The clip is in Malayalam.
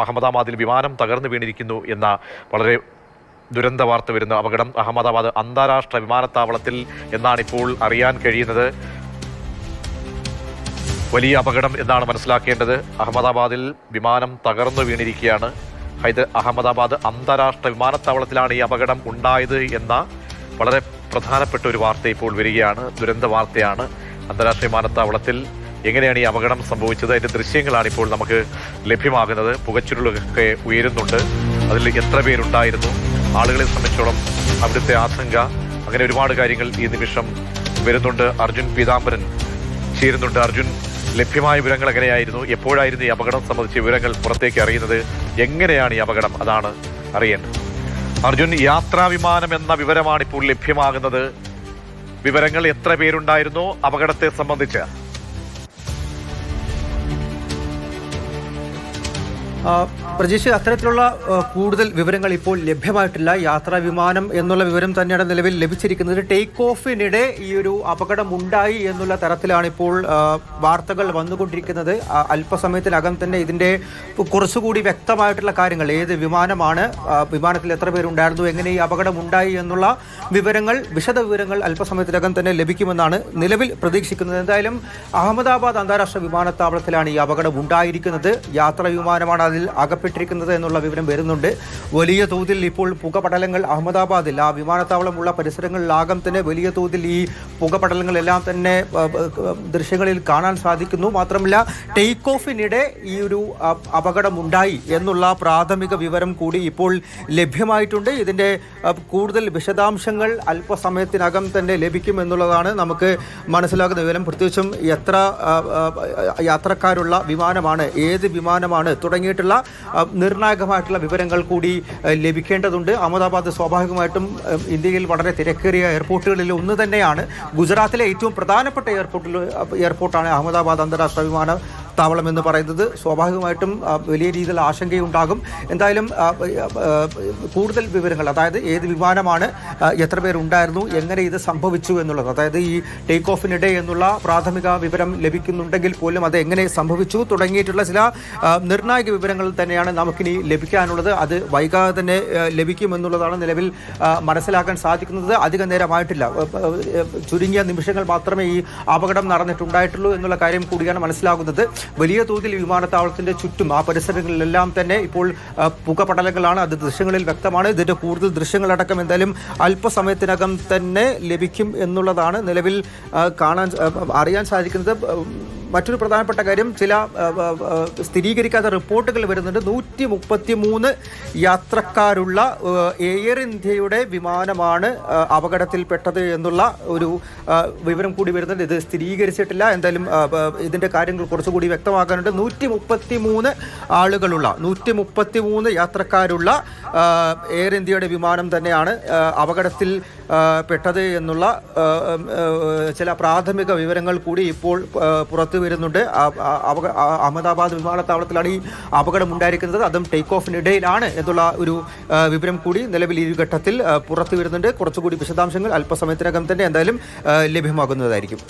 അഹമ്മദാബാദിൽ വിമാനം തകർന്നു വീണിരിക്കുന്നു എന്ന വളരെ ദുരന്ത വാർത്ത വരുന്ന അപകടം അഹമ്മദാബാദ് അന്താരാഷ്ട്ര വിമാനത്താവളത്തിൽ എന്നാണ് ഇപ്പോൾ അറിയാൻ കഴിയുന്നത്. വലിയ അപകടം എന്നാണ് മനസ്സിലാക്കേണ്ടത്. അഹമ്മദാബാദിൽ വിമാനം തകർന്നു വീണിരിക്കുകയാണ്. ഹൈദർ അഹമ്മദാബാദ് അന്താരാഷ്ട്ര വിമാനത്താവളത്തിലാണ് ഈ അപകടം ഉണ്ടായത് എന്ന വളരെ പ്രധാനപ്പെട്ട ഒരു വാർത്ത ഇപ്പോൾ വരികയാണ്. ദുരന്ത വാർത്തയാണ്. അന്താരാഷ്ട്ര വിമാനത്താവളത്തിൽ എങ്ങനെയാണ് ഈ അപകടം സംഭവിച്ചത്? അതിന്റെ ദൃശ്യങ്ങളാണ് ഇപ്പോൾ നമുക്ക് ലഭ്യമാകുന്നത്. പുകച്ചുരുളൊക്കെ ഉയരുന്നുണ്ട്. അതിൽ എത്ര പേരുണ്ടായിരുന്നു? ആളുകളെ സംബന്ധിച്ചോളം അവിടുത്തെ ആശങ്ക. അങ്ങനെ ഒരുപാട് കാര്യങ്ങൾ ഈ നിമിഷം വരുന്നുണ്ട്. അർജുൻ പീതാംബരൻ ചേരുന്നുണ്ട്. അർജുൻ ലഭ്യമായ വിവരങ്ങൾ എങ്ങനെയായിരുന്നു? എപ്പോഴായിരുന്നു ഈ അപകടം സംബന്ധിച്ച വിവരങ്ങൾ പുറത്തേക്ക് അറിയുന്നത്? എങ്ങനെയാണ് ഈ അപകടം? അതാണ് അറിയേണ്ടത്. അർജുൻ യാത്രാ വിമാനം എന്ന വിവരമാണ് ഇപ്പോൾ ലഭ്യമാകുന്നത്. വിവരങ്ങൾ എത്ര പേരുണ്ടായിരുന്നു? അപകടത്തെ സംബന്ധിച്ച് പ്രജീഷ് അത്തരത്തിലുള്ള കൂടുതൽ വിവരങ്ങൾ ഇപ്പോൾ ലഭ്യമായിട്ടില്ല. യാത്രാ വിമാനം എന്നുള്ള വിവരം തന്നെയാണ് നിലവിൽ ലഭിച്ചിരിക്കുന്നത്. ടേക്ക് ഓഫിനിടെ ഈ ഒരു അപകടം ഉണ്ടായി എന്നുള്ള തരത്തിലാണ് ഇപ്പോൾ വാർത്തകൾ വന്നുകൊണ്ടിരിക്കുന്നത്. അല്പസമയത്തിനകം തന്നെ ഇതിന്റെ കുറച്ചുകൂടി വ്യക്തമായിട്ടുള്ള കാര്യങ്ങൾ ഏത് വിമാനമാണ് വിമാനത്തിൽ എത്ര പേരുണ്ടായിരുന്നു എങ്ങനെ ഈ അപകടം ഉണ്ടായി എന്നുള്ള വിവരങ്ങൾ വിശദ വിവരങ്ങൾ അല്പസമയത്തിനകം തന്നെ ലഭിക്കുമെന്നാണ് നിലവിൽ പ്രതീക്ഷിക്കുന്നത്. എന്തായാലും അഹമ്മദാബാദ് അന്താരാഷ്ട്ര വിമാനത്താവളത്തിലാണ് ഈ അപകടം ഉണ്ടായിരിക്കുന്നത് യാത്രാ വിമാനമാണ് അതിൽ അകപ്പെട്ടിരിക്കുന്നത് എന്നുള്ള വിവരം വരുന്നുണ്ട്. വലിയ തോതിൽ ഇപ്പോൾ പുകപടലങ്ങൾ അഹമ്മദാബാദിൽ ആ വിമാനത്താവളമുള്ള പരിസരങ്ങളിലാകം തന്നെ വലിയ തോതിൽ ഈ പുകപടലങ്ങളെല്ലാം തന്നെ ദൃശ്യങ്ങളിൽ കാണാൻ സാധിക്കുന്നു. മാത്രമല്ല ടേക്ക് ഓഫിനിടെ ഈ ഒരു അപകടമുണ്ടായി എന്നുള്ള പ്രാഥമിക വിവരം കൂടി ഇപ്പോൾ ലഭ്യമായിട്ടുണ്ട്. ഇതിന്റെ കൂടുതൽ വിശദാംശങ്ങൾ അല്പസമയത്തിനകം തന്നെ ലഭിക്കുമെന്നുള്ളതാണ് നമുക്ക് മനസ്സിലാക്കുന്ന വിവരം. പ്രത്യേകിച്ചും എത്ര യാത്രക്കാരുള്ള വിമാനമാണ് ഏത് വിമാനമാണ് തുടങ്ങിയിട്ടുള്ള ആ, നിർണായകമായിട്ടുള്ള വിവരങ്ങൾ കൂടി ലഭിക്കേണ്ടതുണ്ട്. അഹമ്മദാബാദ് സ്വാഭാവികമായിട്ടും ഇന്ത്യയിൽ വളരെ തിരക്കേറിയ എയർപോർട്ടുകളിൽ ഒന്ന് തന്നെയാണ്. ഗുജറാത്തിലെ ഏറ്റവും പ്രധാനപ്പെട്ട എയർപോർട്ടിൽ എയർപോർട്ടാണ് അഹമ്മദാബാദ് അന്താരാഷ്ട്ര വിമാന. താവളം എന്ന് പറയുന്നത് സ്വാഭാവികമായിട്ടും വലിയ രീതിയിൽ ആശങ്കയുണ്ടാകും. എന്തായാലും കൂടുതൽ വിവരങ്ങൾ അതായത് ഏത് വിമാനമാണ് എത്ര പേരുണ്ടായിരുന്നു എങ്ങനെ ഇത് സംഭവിച്ചു എന്നുള്ളത് അതായത് ഈ ടേക്ക് ഓഫിനിടെ എന്നുള്ള പ്രാഥമിക വിവരം ലഭിക്കുന്നുണ്ടെങ്കിൽ പോലും അത് എങ്ങനെ സംഭവിച്ചു തുടങ്ങിയിട്ടുള്ള ചില നിർണായക വിവരങ്ങൾ തന്നെയാണ് നമുക്കിനി ലഭിക്കാനുള്ളത്. അത് വൈകാതെ തന്നെ ലഭിക്കുമെന്നുള്ളതാണ് നിലവിൽ മനസ്സിലാക്കാൻ സാധിക്കുന്നത്. അധികം നേരമായിട്ടില്ല. ചുരുങ്ങിയ നിമിഷങ്ങൾ മാത്രമേ ഈ അപകടം നടന്നിട്ടുണ്ടായിട്ടുള്ളൂ എന്നുള്ള കാര്യം കൂടിയാണ് മനസ്സിലാകുന്നത്. വലിയ തോതിൽ വിമാനത്താവളത്തിന്റെ ചുറ്റും ആ പരിസരങ്ങളിലെല്ലാം തന്നെ ഇപ്പോൾ പുകപടലങ്ങളാണ്. അത് ദൃശ്യങ്ങളിൽ വ്യക്തമാണ്. ഇതിന്റെ കൂടുതൽ ദൃശ്യങ്ങളടക്കം എന്തായാലും അല്പസമയത്തിനകം തന്നെ ലഭിക്കും എന്നുള്ളതാണ് നിലവിൽ കാണാൻ അറിയാൻ സാധിക്കുന്നത്. മറ്റൊരു പ്രധാനപ്പെട്ട കാര്യം ചില സ്ഥിരീകരിക്കാത്ത റിപ്പോർട്ടുകൾ വരുന്നുണ്ട്. നൂറ്റി മുപ്പത്തി മൂന്ന് യാത്രക്കാരുള്ള എയർ ഇന്ത്യയുടെ വിമാനമാണ് അപകടത്തിൽപ്പെട്ടത് എന്നുള്ള ഒരു വിവരം കൂടി വരുന്നുണ്ട്. ഇത് സ്ഥിരീകരിച്ചിട്ടില്ല. എന്തായാലും ഇതിന്റെ കാര്യങ്ങൾ കുറച്ചുകൂടി വ്യക്തമാക്കാനുണ്ട്. നൂറ്റി മുപ്പത്തി മൂന്ന് ആളുകളുള്ള നൂറ്റി മുപ്പത്തി മൂന്ന് യാത്രക്കാരുള്ള എയർ ഇന്ത്യയുടെ വിമാനം തന്നെയാണ് അപകടത്തിൽ പെട്ടത് എന്നുള്ള ചില പ്രാഥമിക വിവരങ്ങൾ കൂടി ഇപ്പോൾ ആ, വരുന്നുണ്ട്. അഹമ്മദാബാദ് വിമാനത്താവളത്തിലാണ് ഈ അപകടം ഉണ്ടായിരിക്കുന്നത്. അതും ടേക്ക് ഓഫിനിടയിലാണ് എന്നുള്ള ഒരു വിവരം കൂടി നിലവിൽ ഈ ഘട്ടത്തിൽ പുറത്തു വരുന്നുണ്ട് കുറച്ചുകൂടി വിശദാംശങ്ങൾ അല്പസമയത്തിനകം തന്നെ എന്തായാലും ലഭ്യമാകുന്നതായിരിക്കും.